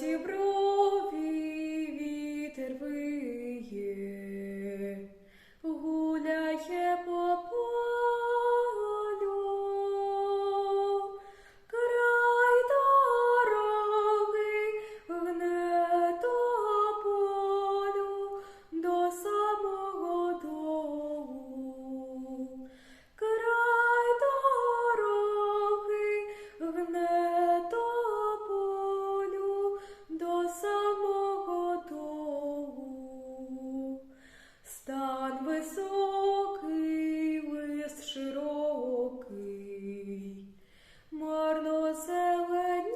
діброві вітер виє, Стан високий, лист широкий, марно зеленіє,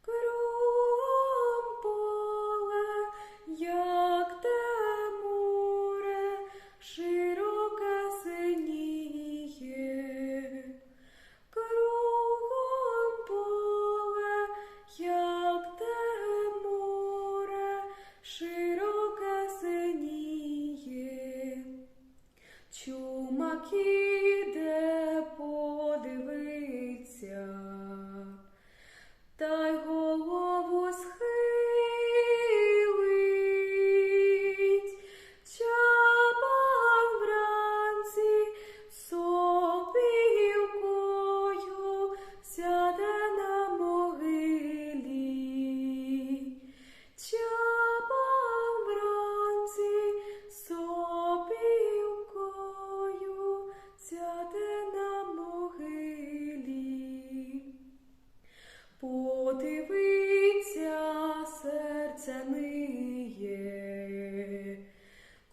кром поле, як те море, Чумаки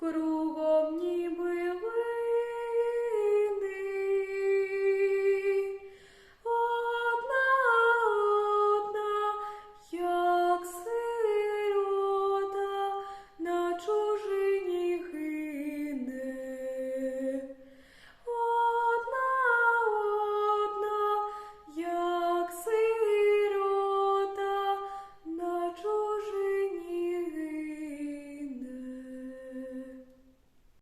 кругом ніби.